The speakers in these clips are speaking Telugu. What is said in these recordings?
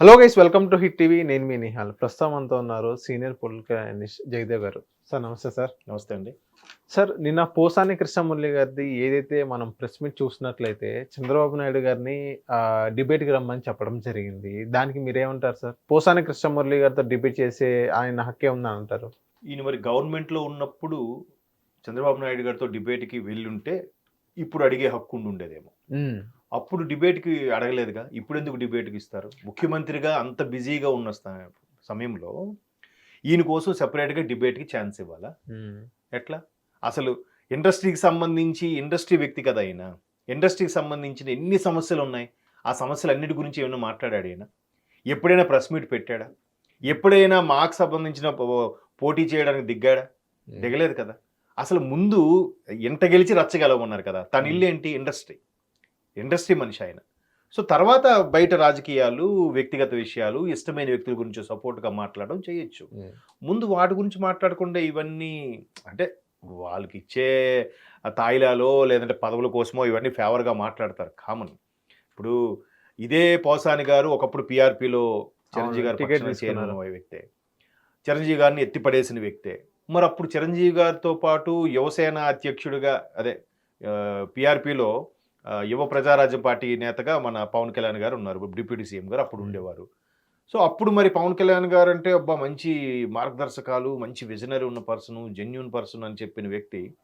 Hello guys welcome to Hit TV. నేను మీ నిహాల్. ప్రస్తుతం అంతా ఉన్నారు సీనియర్ పొలిటికల్ అనలిస్ట్ జగదేవ్ గారు. సార్ నమస్తే సార్. నమస్తే అండి. సార్ నిన్న పోసాని కృష్ణమురళి గారిది ఏదైతే మనం ప్రెస్ మీట్ చూసినట్లయితే చంద్రబాబు నాయుడు గారిని డిబేట్కి రమ్మని చెప్పడం జరిగింది. దానికి మీరేమంటారు సార్? పోసాని కృష్ణమురళి గారితో డిబేట్ చేసే ఆయన హక్కే ఉందని అంటారు? ఈయన మరి గవర్నమెంట్లో ఉన్నప్పుడు చంద్రబాబు నాయుడు గారితో డిబేట్కి వెళ్ళుంటే ఇప్పుడు అడిగే హక్కు ఉండి ఉండేదేమో అప్పుడు డిబేట్కి అడగలేదుగా? ఇప్పుడు ఎందుకు డిబేట్కి ఇస్తారు? ముఖ్యమంత్రిగా అంత బిజీగా ఉన్న సమయంలో ఈయన కోసం సెపరేట్గా డిబేట్కి ఛాన్స్ ఇవ్వాలా? ఎట్లా? అసలు ఇండస్ట్రీకి సంబంధించి ఇండస్ట్రీ వ్యక్తి కదా ఆయన ఇండస్ట్రీకి సంబంధించిన ఎన్ని సమస్యలు ఉన్నాయి ఆ సమస్యలు అన్నిటి గురించి ఏమైనా మాట్లాడాడు ఆయన ఎప్పుడైనా ప్రెస్ మీట్ పెట్టాడా? ఎప్పుడైనా మాకు సంబంధించిన పో- పోటీ చేయడానికి దిగాడా? ఉమ్. దిగలేదు కదా. అసలు ముందు ఎంట గెలిచి రచ్చగలవన్నారు కదా. తన ఇల్లు ఏంటి ఇండస్ట్రీ. ఇండస్ట్రీ మనిషి ఆయన. సో తర్వాత బయట రాజకీయాలు వ్యక్తిగత విషయాలు ఇష్టమైన వ్యక్తుల గురించి సపోర్ట్గా మాట్లాడడం చేయొచ్చు. ముందు వాటి గురించి మాట్లాడకుండా ఇవన్నీ అంటే వాళ్ళకి ఇచ్చే తాయిలాలో లేదంటే పదవుల కోసమో ఇవన్నీ ఫేవర్గా మాట్లాడతారు. కామన్. ఇప్పుడు ఇదే పోసాని గారు ఒకప్పుడు పిఆర్పిలో చిరంజీవి గారు. చేరిన వ్యక్తే. చిరంజీవి గారిని ఎత్తిపడేసిన వ్యక్తే. మరి అప్పుడు చిరంజీవి గారితో పాటు యువసేన అధ్యక్షుడిగా అదే పిఆర్పిలో యువ ప్రజారాజ్యం పార్టీ నేతగా మన పవన్ కళ్యాణ్ గారు ఉన్నారు డిప్యూటీ సీఎం గారు అప్పుడు ఉండేవారు. సో అప్పుడు మరి పవన్ కళ్యాణ్ గారు అంటే అబ్బా మంచి మార్గదర్శకాలు మంచి విజనరీ ఉన్న పర్సన్ జెన్యున్ పర్సన్ అని చెప్పిన వ్యక్తి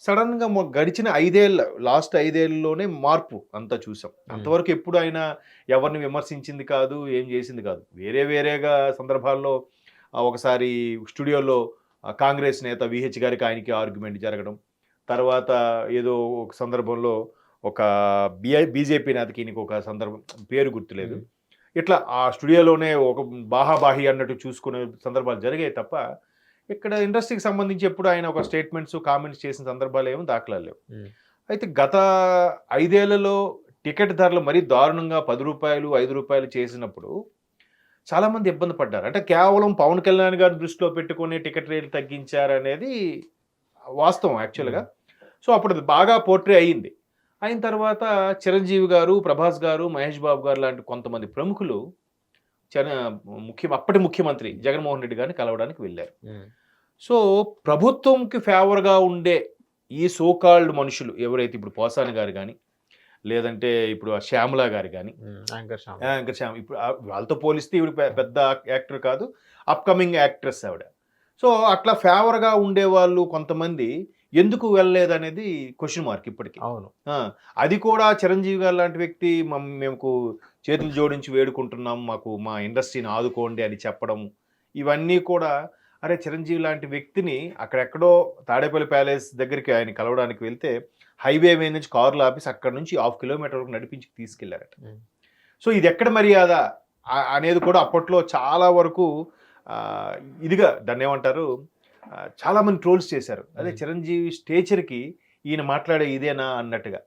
సడన్గా గడిచిన ఐదేళ్ళ లాస్ట్ ఐదేళ్ళలోనే మార్పు అంతా చూసాం. అంతవరకు ఎప్పుడు ఆయన ఎవరిని విమర్శించింది కాదు ఏం చేసింది కాదు. వేరే వేరేగా సందర్భాల్లో ఒకసారి స్టూడియోలో కాంగ్రెస్ నేత విహెచ్ గారికి ఆయనకి ఆర్గ్యుమెంట్ జరగడం తర్వాత ఏదో ఒక సందర్భంలో ఒక బిఐ బీజేపీ నేతకి ఈయనకి ఒక సందర్భం పేరు గుర్తులేదు. ఇట్లా ఆ స్టూడియోలోనే ఒక బాహాబాహి అన్నట్టు చూసుకునే సందర్భాలు జరిగాయి తప్ప ఇక్కడ ఇండస్ట్రీకి సంబంధించి ఎప్పుడు ఆయన ఒక స్టేట్మెంట్స్ కామెంట్స్ చేసిన సందర్భాలు ఏమో దాఖలాలు లేవు. ఉమ్. అయితే గత ఐదేళ్ళలో టికెట్ ధరలు మరీ దారుణంగా పది రూపాయలు ఐదు రూపాయలు చేసినప్పుడు చాలామంది ఇబ్బంది పడ్డారు. అంటే కేవలం పవన్ కళ్యాణ్ గారి దృష్టిలో పెట్టుకుని టికెట్ రేట్లు తగ్గించారనేది వాస్తవం యాక్చువల్గా. సో అప్పుడు అది బాగా పోర్ట్రే అయ్యింది. అయిన తర్వాత చిరంజీవి గారు ప్రభాస్ గారు మహేష్ బాబు గారు లాంటి కొంతమంది ప్రముఖులు చన ముఖ్య అప్పటి ముఖ్యమంత్రి జగన్మోహన్ రెడ్డి గారిని కలవడానికి వెళ్ళారు. సో ప్రభుత్వంకి ఫేవర్గా ఉండే ఈ సోకాల్డ్ మనుషులు ఎవరైతే ఇప్పుడు పోసాని గారు కానీ లేదంటే ఇప్పుడు ఆ శ్యామల గారు కానీ యాంకర్ శ్యామ్ ఇప్పుడు వాళ్ళతో పోలిస్తే ఇవి పెద్ద యాక్టర్ కాదు అప్కమింగ్ యాక్ట్రెస్ ఆవిడ. సో అట్లా ఫేవర్గా ఉండేవాళ్ళు కొంతమంది ఎందుకు వెళ్ళలేదు అనేది క్వశ్చన్ మార్క్ ఇప్పటికీ. అవును. అది కూడా చిరంజీవి గారు లాంటి వ్యక్తి మమ్- మేము చేతులు జోడించి వేడుకుంటున్నాం మాకు మా ఇండస్ట్రీని ఆదుకోండి అని చెప్పడం ఇవన్నీ కూడా అరే చిరంజీవి లాంటి వ్యక్తిని అక్కడెక్కడో తాడేపల్లి ప్యాలెస్ దగ్గరికి ఆయన కలవడానికి వెళ్తే హైవే మీద నుంచి కార్లు ఆపేసి అక్కడ నుంచి హాఫ్ కిలోమీటర్ వరకు నడిపించి తీసుకెళ్ళారట. సో ఇది ఎక్కడ మర్యాద? అనేది కూడా అప్పట్లో చాలా వరకు ఇదిగా దాన్ని ఏమంటారు ఆ, చాలా మంది ట్రోల్స్ చేశారు. అదే. చిరంజీవి స్టేచర్కి ఈయన మాట్లాడే ఇదేనా అన్నట్టుగా.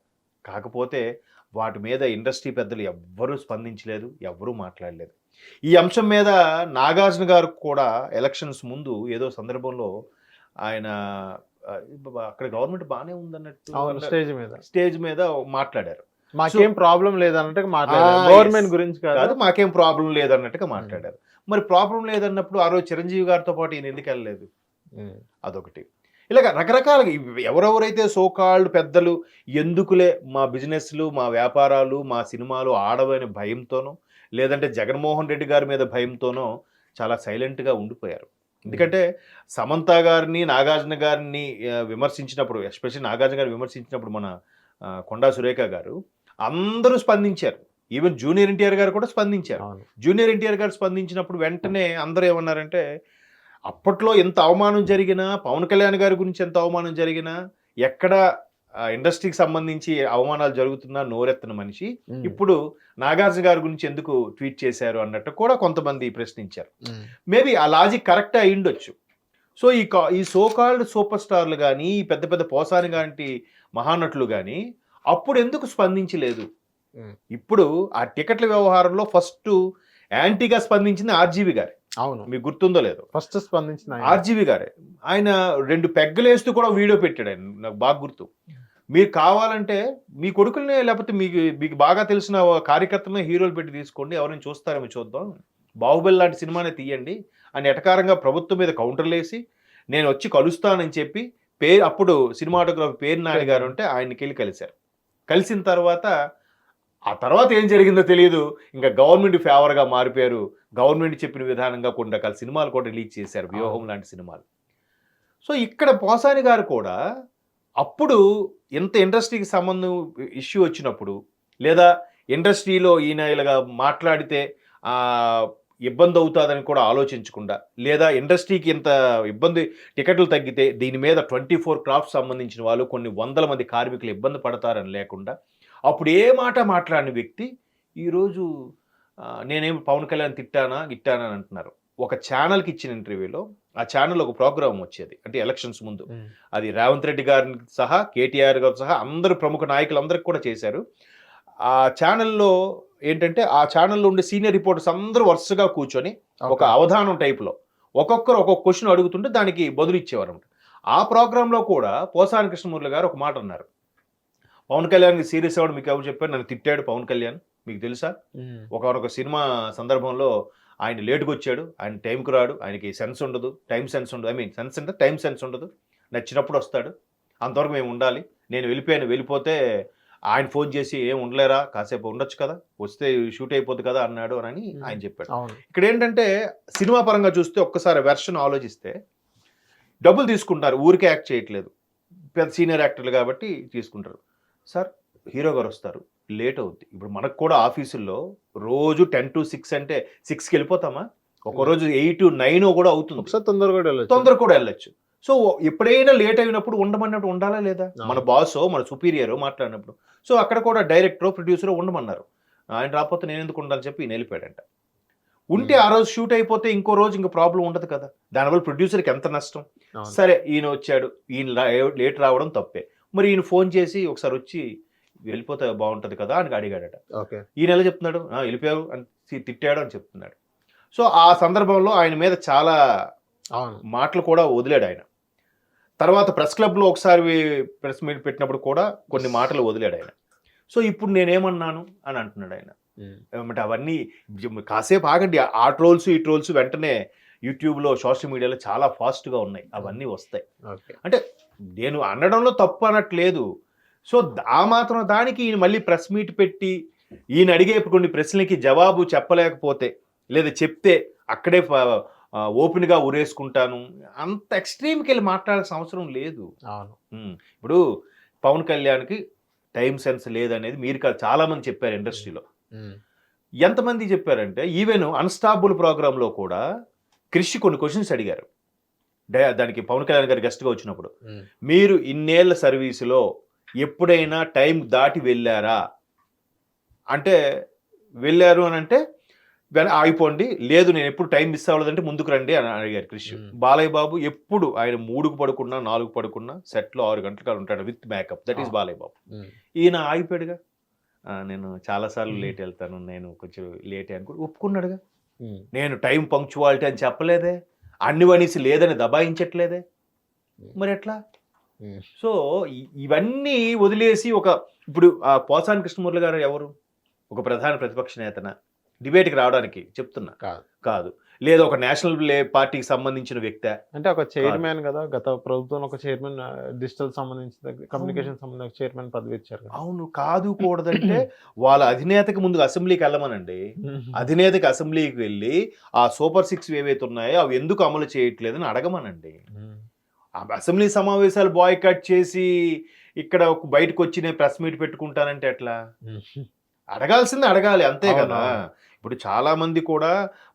కాకపోతే వాటి మీద ఇండస్ట్రీ పెద్దలు ఎవ్వరూ స్పందించలేదు ఎవ్వరూ మాట్లాడలేదు. ఈ అంశం మీద నాగార్జున గారు కూడా ఎలక్షన్స్ ముందు ఏదో సందర్భంలో ఆయన అక్కడ గవర్నమెంట్ బాగానే ఉందన్నట్టు స్టేజ్ మీద. స్టేజ్ మీద మాట్లాడారు. మాకేం ప్రాబ్లం లేదన్నట్టు మాట్లాడారు. గవర్నమెంట్. గురించి కాదు. మాకేం ప్రాబ్లం లేదన్నట్టుగా మాట్లాడారు. మరి ప్రాబ్లం లేదన్నప్పుడు ఆ రోజు చిరంజీవి గారితో పాటు ఈయన ఎందుకు వెళ్ళలేదు? అదొకటి. ఇలాగ రకరకాలుగా ఎవరెవరైతే సోకాల్డ్ పెద్దలు ఎందుకులే మా బిజినెస్లు మా వ్యాపారాలు మా సినిమాలు ఆడవని భయంతోనో లేదంటే జగన్మోహన్ రెడ్డి గారి మీద భయంతోనో చాలా సైలెంట్గా ఉండిపోయారు. ఎందుకంటే సమంత గారిని నాగార్జున గారిని విమర్శించినప్పుడు ఎస్పెషల్లీ నాగార్జున గారిని విమర్శించినప్పుడు మన కొండా సురేఖ గారు అందరూ స్పందించారు. ఈవెన్ జూనియర్ ఎన్టీఆర్ గారు కూడా స్పందించారు. జూనియర్ ఎన్టీఆర్ గారు స్పందించినప్పుడు వెంటనే అందరూ ఏమన్నారంటే అప్పట్లో ఎంత అవమానం జరిగినా పవన్ కళ్యాణ్ గారి గురించి ఎంత అవమానం జరిగినా ఎక్కడ ఇండస్ట్రీకి సంబంధించి అవమానాలు జరుగుతున్నా నోరెత్తన మనిషి. ఇప్పుడు నాగార్జున గారి గురించి ఎందుకు ట్వీట్ చేశారు అన్నట్టు కూడా కొంతమంది ప్రశ్నించారు. మేబీ ఆ లాజిక్ కరెక్ట్ అయి ఉండొచ్చు. సో ఈ కా ఈ సోకాల్డ్ సూపర్ స్టార్లు కానీ ఈ పెద్ద పెద్ద పోసాని లాంటి మహానటులు కానీ అప్పుడు ఎందుకు స్పందించలేదు. ఇప్పుడు ఆ టికెట్ల వ్యవహారంలో ఫస్ట్ యాంటీగా స్పందించింది ఆర్జీవి గారే. అవును. మీకు గుర్తుందో లేదో. ఫస్ట్ స్పందించిన. ఆర్జీవి గారే. ఆయన రెండు పెగ్గలేస్తూ కూడా వీడియో పెట్టాడు ఆయన నాకు బాగా గుర్తు. మీరు కావాలంటే మీ కొడుకుల్నే లేకపోతే మీకు మీకు బాగా తెలిసిన కార్యకర్తలనే హీరోలు పెట్టి తీసుకోండి ఎవరైనా చూస్తారేమో చూద్దాం. బాహుబలి లాంటి సినిమానే తీయండి. అని ఎటకారంగా ప్రభుత్వం మీద కౌంటర్లు వేసి నేను వచ్చి కలుస్తానని చెప్పి పేరు అప్పుడు సినిమాటోగ్రఫీ పేరు నాని గారు ఉంటే ఆయనకి వెళ్ళి కలిశారు. కలిసిన తర్వాత ఆ తర్వాత ఏం జరిగిందో తెలియదు. ఇంకా గవర్నమెంట్ ఫేవర్గా మారిపోయారు. గవర్నమెంట్ చెప్పిన విధానంగా కొన్ని రకాల సినిమాలు కూడా రిలీజ్ చేశారు. వ్యూహం లాంటి సినిమాలు. సో ఇక్కడ పోసాని గారు కూడా అప్పుడు ఎంత ఇండస్ట్రీకి సంబంధం ఇష్యూ వచ్చినప్పుడు లేదా ఇండస్ట్రీలో ఈయన ఇలాగా మాట్లాడితే ఇబ్బంది అవుతుందని కూడా ఆలోచించకుండా లేదా ఇండస్ట్రీకి ఇంత ఇబ్బంది టికెట్లు తగ్గితే దీని మీద ట్వంటీ ఫోర్ క్రాఫ్ట్ సంబంధించిన వాళ్ళు కొన్ని వందల మంది కార్మికులు ఇబ్బంది పడతారని లేకుండా అప్పుడు ఏ మాట మాట్లాడిన వ్యక్తి ఈరోజు ఆ, నేనేం పవన్ కళ్యాణ్ తిట్టానా గిట్టానా అని అంటున్నారు. ఒక ఛానల్కి ఇచ్చిన ఇంటర్వ్యూలో ఆ ఛానల్ ఒక ప్రోగ్రామ్ వచ్చేది. అంటే ఎలక్షన్స్ ముందు. అది రేవంత్ రెడ్డి గారిని సహా కేటీఆర్ గారు సహా అందరు ప్రముఖ నాయకులందరికీ కూడా చేశారు. ఆ ఛానల్లో ఏంటంటే ఆ ఛానల్లో ఉండే సీనియర్ రిపోర్టర్స్ అందరూ వరుసగా కూర్చొని ఒక అవధానం టైప్లో ఒక్కొక్కరు ఒక్కొక్క క్వశ్చన్ అడుగుతుంటే దానికి బదులు ఇచ్చేవారు అనమాట ఆ ప్రోగ్రాంలో కూడా పోసాని కృష్ణమూర్తి గారు ఒక మాట అన్నారు. పవన్ కళ్యాణ్ సీరియస్ అవ్వడం మీకు ఎవరు చెప్పారు? నన్ను తిట్టాడు పవన్ కళ్యాణ్. మీకు తెలుసా? ఒకనొక సినిమా సందర్భంలో ఆయన లేటుగా వచ్చాడు. ఆయన టైంకి రాడు. ఆయనకి సెన్స్ ఉండదు. టైం సెన్స్ ఉండదు. ఐ మీన్ సెన్స్ అంటే టైం సెన్స్ ఉండదు. నచ్చినప్పుడు వస్తాడు. అంతవరకు మేము ఉండాలి. నేను వెళ్ళిపోయాను. వెళ్ళిపోతే ఆయన ఫోన్ చేసి ఏం ఉండలేరా? కాసేపు ఉండొచ్చు కదా? వస్తే షూట్ అయిపోద్ది కదా? అన్నాడు అని ఆయన చెప్పాడు. ఇక్కడ ఏంటంటే సినిమా పరంగా చూస్తే ఒక్కసారి వెర్షన్ ఆలోచిస్తే డబ్బులు తీసుకుంటారు. ఊరికే యాక్ట్ చేయట్లేదు. పెద్ద సీనియర్ యాక్టర్లు కాబట్టి తీసుకుంటారు. సార్ హీరో గారు వస్తారు లేట్ అవుద్ది. ఇప్పుడు మనకు కూడా ఆఫీసుల్లో రోజు టెన్ టు సిక్స్ అంటే సిక్స్కి వెళ్ళిపోతామా? ఒక రోజు ఎయిట్ నైన్ కూడా అవుతుంది. ఒకసారి తొందరగా కూడా వెళ్ళొచ్చు. తొందర కూడా వెళ్ళొచ్చు. సో ఎప్పుడైనా లేట్ అయినప్పుడు ఉండమన్నప్పుడు ఉండాలా లేదా. మన బాసో మన సుపీరియర్ మాట్లాడినప్పుడు. సో అక్కడ కూడా డైరెక్టర్ ప్రొడ్యూసర్ ఉండమన్నారు. ఆయన రాకపోతే నేను ఎందుకు ఉండాలని చెప్పి ఈయన వెళ్ళిపోయాడంట. ఉంటే Hmm. ఆ రోజు షూట్ అయిపోతే ఇంకో రోజు ఇంకో ప్రాబ్లం ఉండదు కదా? దానివల్ల ప్రొడ్యూసర్కి ఎంత నష్టం. సరే ఈయన వచ్చాడు. ఈయన లేట్ రావడం తప్పే. మరి ఈయన ఫోన్ చేసి ఒకసారి వచ్చి వెళ్ళిపోతే బాగుంటది కదా అని అడిగాడట. ఓకే. ఈయన ఎలా చెప్తున్నాడు? "ఆ, వెళ్ళిపోయావు అని తిట్టాడు అని చెప్తున్నాడు. సో ఆ సందర్భంలో ఆయన మీద చాలా మాటలు కూడా వదిలాడు ఆయన. తర్వాత ప్రెస్ క్లబ్లో ఒకసారి ప్రెస్ మీట్ పెట్టినప్పుడు కూడా కొన్ని మాటలు వదిలాడు ఆయన. సో ఇప్పుడు నేనేమన్నాను అని అంటున్నాడు ఆయన. ఏమంటే అవన్నీ కాసేపు ఆగండి. ఆ ట్రోల్స్ ఈ ట్రోల్స్ వెంటనే యూట్యూబ్లో సోషల్ మీడియాలో చాలా ఫాస్ట్గా ఉన్నాయి. అవన్నీ వస్తాయి. ఓకే. నేను అనడంలో తప్పు అనట్లేదు. సో ఆ మాత్రం దానికి ఈయన మళ్ళీ ప్రెస్ మీట్ పెట్టి ఈయన అడిగే కొన్ని ప్రశ్నలకి జవాబు చెప్పలేకపోతే లేదా చెప్తే అక్కడే ఓపెన్గా ఉరేసుకుంటాను అంత ఎక్స్ట్రీమ్కి వెళ్ళి మాట్లాడాల్సిన అవసరం లేదు. అవును. ఇప్పుడు పవన్ కళ్యాణ్కి టైం సెన్స్ లేదనేది మీరు కాదు చాలా మంది చెప్పారు ఇండస్ట్రీలో. ఎంతమంది చెప్పారంటే ఈవెన్ అన్స్టాపుల్ ప్రోగ్రాంలో కూడా క్రిష్ కొన్ని క్వశ్చన్స్ అడిగారు. దానికి పవన్ కళ్యాణ్ గారు గెస్ట్గా వచ్చినప్పుడు. మీరు ఇన్నేళ్ళ సర్వీసులో ఎప్పుడైనా టైం దాటి వెళ్ళారా అంటే వెళ్ళారు అని అంటే ఆగిపోండి లేదు నేను ఎప్పుడు టైం మిస్ అవ్వలేదంటే ముందుకు రండి అని అడిగారు క్రిష్. బాలయ్య బాబు ఎప్పుడు ఆయన మూడుకు పడుకున్నా నాలుగు పడుకున్నా సెట్లో ఆరు గంటలు ఉంటాడు with makeup that is. Balayya Babu. ఈయన ఆగిపోయాడుగా "ఆ, నేను చాలాసార్లు. లేట్ వెళ్తాను నేను కొంచెం లేట్ అనుకో ఒప్పుకున్నాడుగా. నేను టైం పంక్చువాలిటీ అని చెప్పలేదే అన్ని వనిసి లేదని దబాయించట్లేదే? మరి ఎట్లా. సో ఇవన్నీ వదిలేసి ఒక ఇప్పుడు ఆ పోసాని కృష్ణమూర్తి గారు ఎవరు? ఒక ప్రధాన ప్రతిపక్ష నేతన? డిబేట్కి రావడానికి చెప్తున్నా. కాదు. కాదు. లేదా ఒక నేషనల్ పార్టీకి సంబంధించిన వ్యక్తి. అంటే ఒక చైర్మన్ కదా గత ప్రభుత్వంలో ఒక చైర్మన్ డిజిటల్ సంబంధించిన కమ్యూనికేషన్ సంబంధించిన చైర్మన్ పదవి ఇచ్చారు అవును కాదు కూడదంటే వాళ్ళ అధినేతకి ముందు అసెంబ్లీకి వెళ్ళమనండి. అధినేతకి అసెంబ్లీకి వెళ్ళి ఆ సూపర్ సిక్స్ ఏవైతే ఉన్నాయో అవి ఎందుకు అమలు చేయట్లేదని అడగమనండి. ఆ అసెంబ్లీ సమావేశాలు బాయ్ కట్ చేసి ఇక్కడ ఒక బయటకు వచ్చి నేను ప్రెస్ మీట్ పెట్టుకుంటానంటే ఎట్లా? ఉమ్. అడగాల్సింది అడగాలి అంతే కదా. ఇప్పుడు చాలా మంది కూడా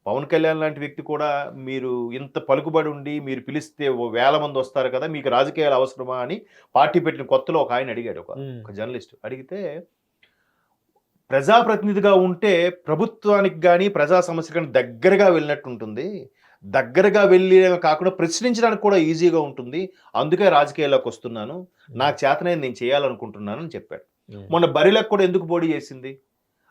పవన్ కళ్యాణ్ లాంటి వ్యక్తి కూడా మీరు ఇంత పలుకుబడి ఉండి మీరు పిలిస్తే ఓ వేల మంది వస్తారు కదా మీకు రాజకీయాలు అవసరమా అని పార్టీ పెట్టిన కొత్తలో ఒక ఆయన అడిగాడు ఒక జర్నలిస్ట్. అడిగితే ప్రజాప్రతినిధిగా ఉంటే ప్రభుత్వానికి కానీ ప్రజా సమస్య కానీ దగ్గరగా వెళ్ళినట్టు ఉంటుంది. దగ్గరగా వెళ్ళి కాకుండా ప్రశ్నించడానికి కూడా ఈజీగా ఉంటుంది. అందుకే రాజకీయాల్లోకి వస్తున్నాను. నాకు చేతనైంది నేను చేయాలనుకుంటున్నాను అని చెప్పాడు. మొన్న బరిలకు కూడా ఎందుకు పోటీ చేసింది?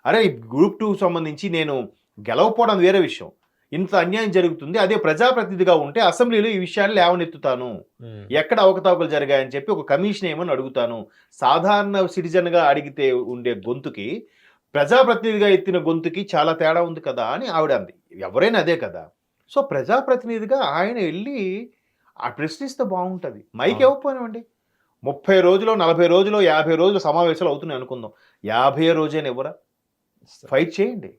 అరే గ్రూప్ టూ సంబంధించి నేను గెలవకపోవడం వేరే విషయం. ఇంత అన్యాయం జరుగుతుంది. అదే ప్రజాప్రతినిధిగా ఉంటే అసెంబ్లీలో ఈ విషయాన్ని లేవనెత్తుతాను. ఉమ్, ఎక్కడ అవకతవకలు జరిగాయని చెప్పి ఒక కమిషన్ ఏమని అడుగుతాను. సాధారణ సిటిజన్గా అడిగితే ఉండే గొంతుకి ప్రజాప్రతినిధిగా ఎత్తిన గొంతుకి చాలా తేడా ఉంది కదా అని ఆవిడ అంది. ఎవరైనా అదే కదా. సో ప్రజాప్రతినిధిగా ఆయన వెళ్ళి ఆ ప్రశ్నిస్తే బాగుంటుంది. మైక్. ఇవ్వకపోనివ్వండి ముప్పై రోజులు నలభై రోజులు యాభై రోజులు సమావేశాలు అవుతున్నాయి అనుకుందాం. యాభై రోజైనా ఎవరా ఫైట్ చేయండి.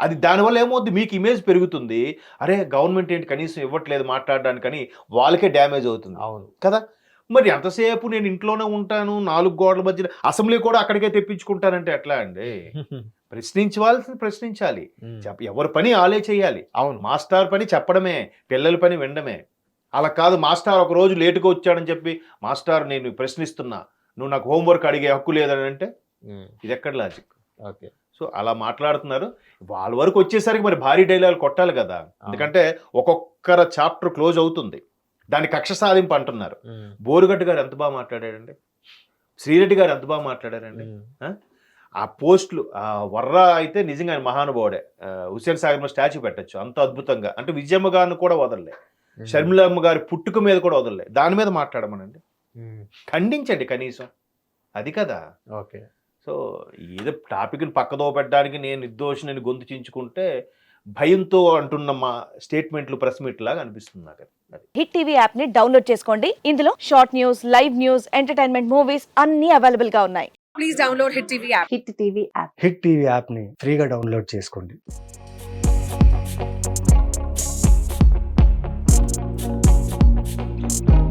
అది దానివల్ల ఏమవుద్ది? మీకు ఇమేజ్ పెరుగుతుంది. అరే గవర్నమెంట్ ఏంటి? కనీసం ఇవ్వట్లేదు మాట్లాడడానికని వాళ్ళకే డ్యామేజ్ అవుతుంది. అవును. కదా? మరి ఎంతసేపు నేను ఇంట్లోనే ఉంటాను నాలుగు గోడల మధ్య అసెంబ్లీ కూడా అక్కడికే తెప్పించుకుంటానంటే ఎట్లా అండి? ప్రశ్నించవలసింది ప్రశ్నించాలి. ఎవరి పని ఆలే చేయాలి. అవును. మాస్టర్ పని చెప్పడమే పిల్లల పని వినడమే. అలా కాదు మాస్టర్ ఒక రోజు లేటుగా వచ్చాడని చెప్పి మాస్టర్ నేను ప్రశ్నిస్తున్నా. నువ్వు నాకు హోంవర్క్ అడిగే హక్కు లేదని అంటే ఇది ఎక్కడ లాజిక్? ఓకే. సో అలా మాట్లాడుతున్నారు. వాళ్ళ వరకు వచ్చేసరికి మరి భారీ డైలాగ్ కొట్టాలి కదా. ఎందుకంటే ఒక్కొక్కర చాప్టర్ క్లోజ్ అవుతుంది. దాని కక్ష సాధింపు అంటున్నారు. బోరుగడ్డ గారు ఎంత బాగా మాట్లాడారండి? శ్రీరెడ్డి గారు ఎంత బాగా మాట్లాడారండి? ఆ? పోస్టులు ఆ వర్రా అయితే నిజంగా ఆయన మహానుభావుడే. హుస్సేన్ సాగర్ స్టాచ్యూ పెట్టచ్చు అంత అద్భుతంగా. అంటే విజయమ్మ గారిని కూడా వదలలే. షర్మిలమ్మ గారి పుట్టుక మీద కూడా వదలలే. దాని మీద మాట్లాడమనండి. ఖండించండి కనీసం. అది కదా. ఓకే. సో ఏదో టాపిక్ని పక్కదో పెట్టడానికి నేను నిర్దోషిని గొంతు చించుకుంటే భయంతో అంటున్న మా స్టేట్మెంట్లు ప్రెస్ మీట్ లాగా అనిపిస్తుంది నాకు హిట్ టీవీ యాప్ని డౌన్లోడ్ చేసుకోండి. ఇందులో short news live news entertainment movies అన్ని అవైలబుల్గా ఉన్నాయి. please download Hit TV app. Hit TV app. Hit TV యాప్ని ఫ్రీగా డౌన్లోడ్ చేసుకోండి. you